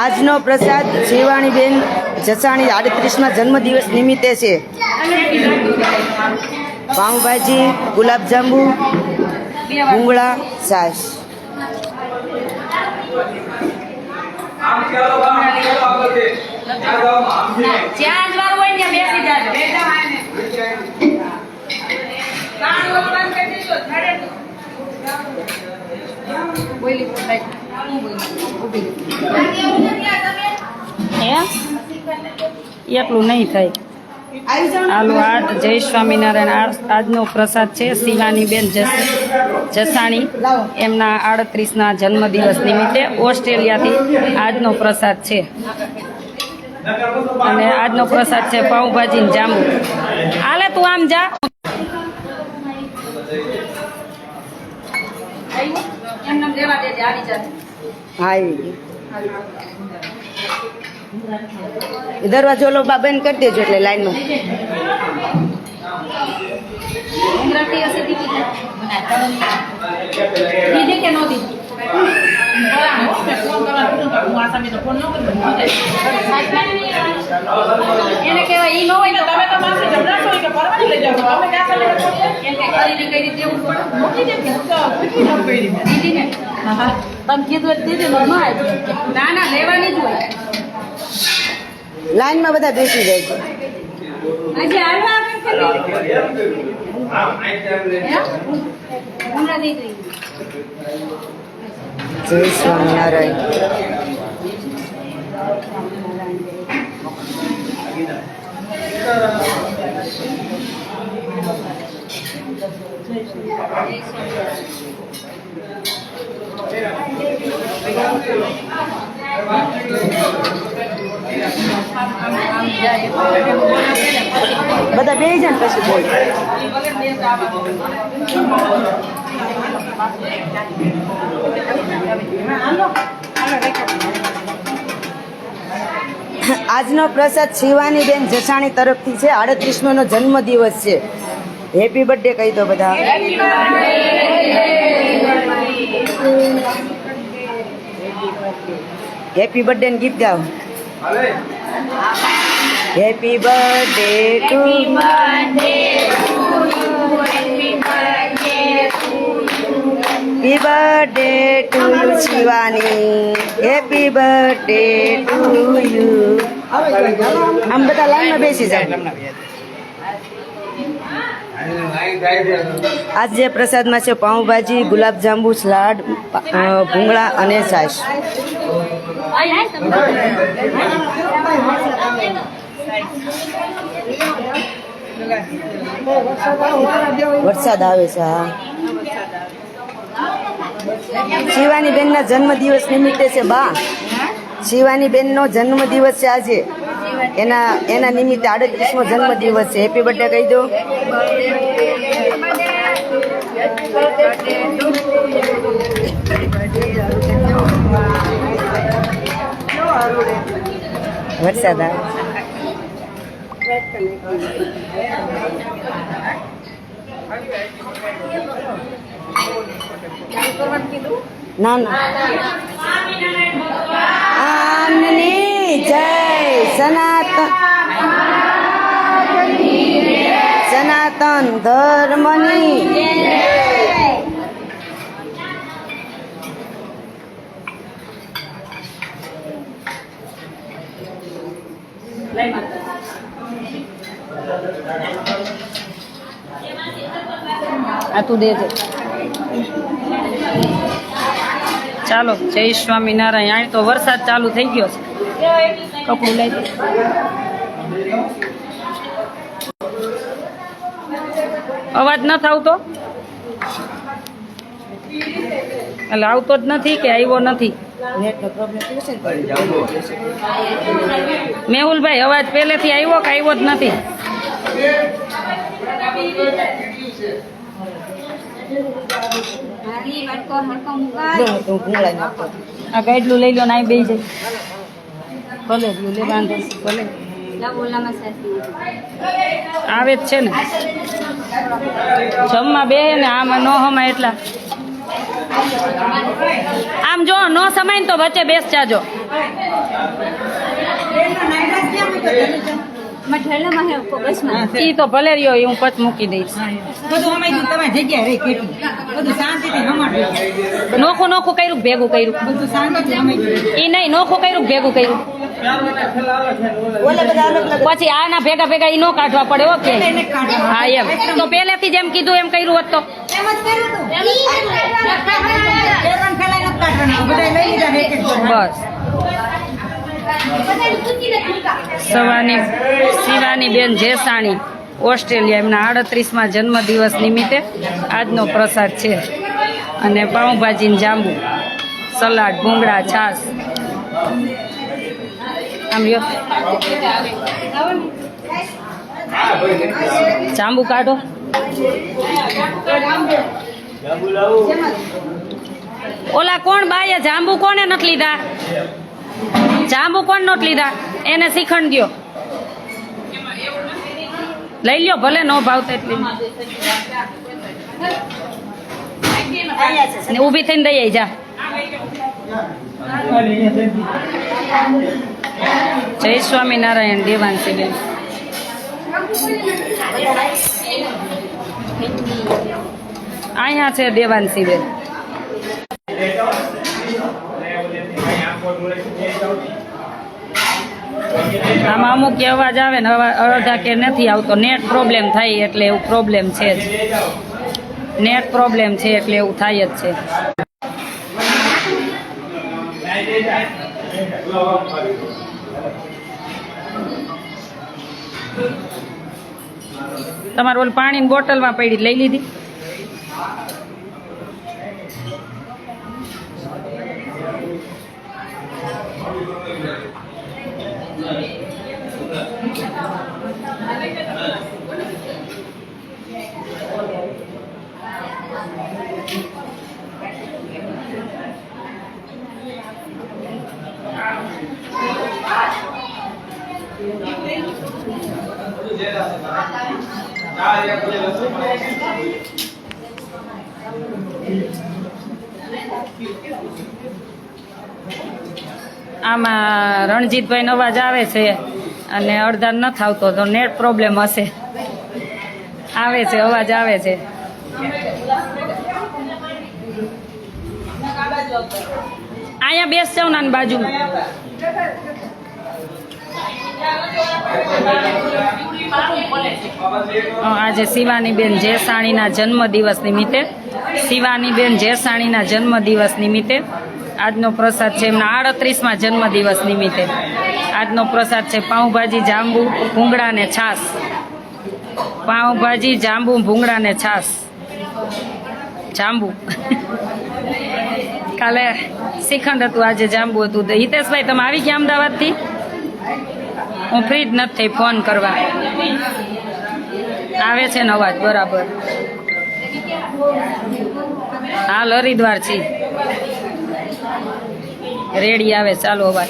આજનો પ્રસાદ શિવાણીબેન જસાણી આડત્રીસમાં જન્મદિવસ નિમિત્તે છે પાઉંભાજી ગુલાબજાંબુ ભૂંગળા છાશ. બોલી. હું? એટલું નહીં થાય. આલુ આઠ જય સ્વામિનારાયણ આજનો પ્રસાદ છે શિવાનીબેન જસ જસાણી. એમના આડત્રીસના જન્મદિવસ નિમિત્તે ઓસ્ટ્રેલિયાથી આજનો પ્રસાદ છે. અને આજનો પ્રસાદ છે પાઉભાજી ને જાંબુ. હાલે તું આમ જા. એમ નામ દેવા દેજે, આવી જાજે. આવી ગયું. દરવાજો ઓલો બા બંધ કરી દેજો એટલે લાઈનમાં દીધી કે નો દીધી? એને કહેવાય ઈ ન હોય તો તમે એમ કે કરીને કઈ રીતે એવું પડી દીધી ને? તમે કીધું એટલે દીધી ને, ન ના ના લેવાની જ હોય લાઈનમાં બધા બેસી જાય છે આજે આવ્યા આપણે હે? હમણાં દીકરી જય સ્વામિનારાયણ. બધા બે જણ પછી બોલ. આજનો પ્રસાદ શિવાનીબેન જસાણી તરફથી છે. આડત્રીસમો નો જન્મ દિવસ છે. હેપી બર્થડે કહી દો બધા. હેપી બર્થડે ને ગીત ગાઓ. Happy birthday to happy birthday to you Shivani happy birthday to you આમ બધા લાઈનમાં બેસી જાય આજે પ્રસાદમાં છે પાઉંભાજી ગુલાબજાંબુ સલાડ ભૂંગળા અને છાશ વરસાદ આવે છે હા શિવાની બેનના જન્મદિવસ નિમિત્તે છે બા. શિવાની બેનનો જન્મદિવસ છે આજે. એના એના નિમિત્તે આડત્રીસમો જન્મદિવસ છે. હેપી બર્થડે કહી દો. વરસાદ આવે. ના ના. જય સનાતન. સનાતન ધર્મની આ તું દેજે ચાલો, જય સ્વામિનારાયણ. અહીં તો વરસાદ ચાલુ થઈ ગયો છે. કપડું લઈ અવાજ ન આવતો એટલે આવતો જ નથી કે આવ્યો નથી? મેહુલભાઈ, અવાજ પહેલેથી આવ્યો કે આવ્યો જ નથી? Thank વાટકો આ ગાઈડલું લઈ લો ને બેસી જાય. ભલે લે વાંધો ભલે લાવ ઓલામાં સાસી આવે જ છે ને. જમવા બે ને આમાં ન હમાય એટલા. આમ જો નો સમાય ને તો વચ્ચે બેસ જાજો. ઈ તો ભલે રહ્યો એ હું પચ મૂકી દઈશ. બધું અમારી તમારી જગ્યાએ રહી કેટલી બધું શાંતિથી હમાડું. નોખું નોખું કર્યું ભેગું કર્યું. બધું શાંતિથી અમારી ઈ નહીં નોખું કર્યું ભેગું કર્યું. પછી આના ભેગા ભેગા ઈ નો કાઢવા પડે ઓકે હા એમ. તો પેલેથી જેમ કીધું એમ કર્યું હોત તો. બસ. સવાની શિવાની બેન જેસાણી, ઓસ્ટ્રેલિયા, એમના આડત્રીસમાં જન્મદિવસ નિમિત્તે આજનો પ્રસાદ છે. અને પાઉંભાજીને જાંબુ, સલાડ, ભૂંગળા, છાશ. આમ જાંબુ કાઢો. ઓલા કોણ બાઈએ જાંબુ કોને નથી લીધા? જાંબુ કોણ નોટ લીધા. એને શ્રીખંડ દ્યો લઈ લ્યો, ભલે નો ભાવતા એટલી. ઊભી થઈને દઈ જા. જય સ્વામિનારાયણ, દેવાંશી બેન. અહીંયા છે દેવાંશી બેન. આમાં અમુક અવાજ આવે ને અડધા કે નથી આવતો. નેટ પ્રોબ્લેમ થાય એટલે એવું પ્રોબ્લેમ છે જ. નેટ પ્રોબ્લેમ છે એટલે એવું થાય જ છે. તમારે ઓલ પાણીની બોટલમાં પડી, લઈ લીધી? આમાં રણજીતભાઈનો અવાજ આવે છે. અને અડધા ન થાવતો તો નેટ પ્રોબ્લેમ હશે. આવે છે, અવાજ આવે છે. અહીંયા બેસ જાવ ના બાજુમાં આજે શિવાનીબેન જેસાણીના જન્મદિવસ નિમિત્તે, શિવાનીબેન જેસાણીના જન્મદિવસ નિમિત્તે આજનો પ્રસાદ છે એમના આડત્રીસમાં જન્મદિવસ નિમિત્તે. આજનો પ્રસાદ છે પાઉંભાજી, જાંબુ, ભૂંગળા ને છાશ. પાઉંભાજી, જાંબુ, ભૂંગળા ને છાશ. જાંબુ. કાલે શ્રીખંડ હતું, આજે જાંબુ હતું. તો હિતેશભાઈ, તમે આવી ગયા અમદાવાદથી? હું ફ્રી જ નથી ફોન કરવા. આવે છે ને અવાજ, બરાબર. હાલ હરિદ્વાર છી. રેડી આવે, ચાલો અવાજ.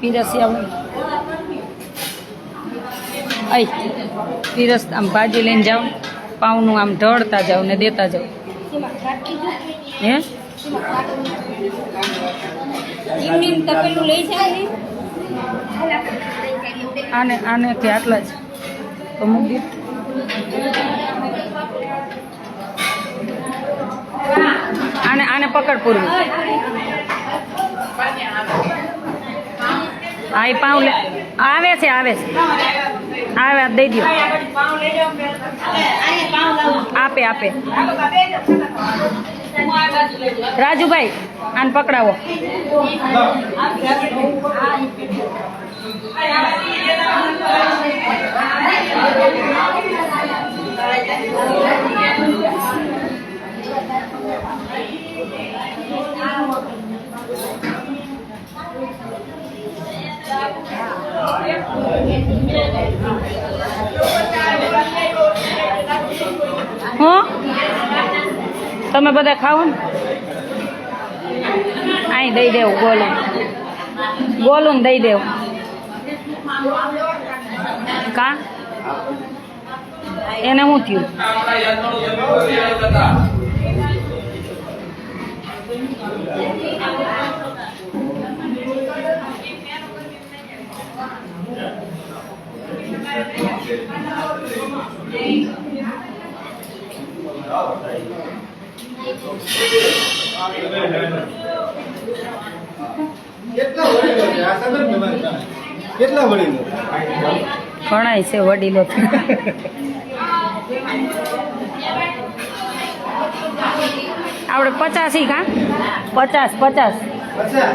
પીરસી આવું આઈ, પીરસ, આમ ભાજી લઈને જાઓ. પાઉનું આમ ઢળતા જાઓ ને દેતા જાઓ. હે? આને આને કે આટલા જ. અમુક મૂકી આને આને પકડ પૂરવી. એ પાઉં લે, આવે છે આવે છે. આવે દઈ દો આપે આપે. રાજુભાઈ આને પકડાવો. તમે બધા ખાઓ ને? અહીં દઈ દેવું ગોલું. ગોલું દઈ દેવું. કા? એને હું થયું? વડીલો કેટલા વડીલો ઘણાય છે વડીલો. આપણે પચાસી કા? પચાસ પચાસ. અચ્છા.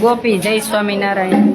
ગોપી જય સ્વામિનારાયણ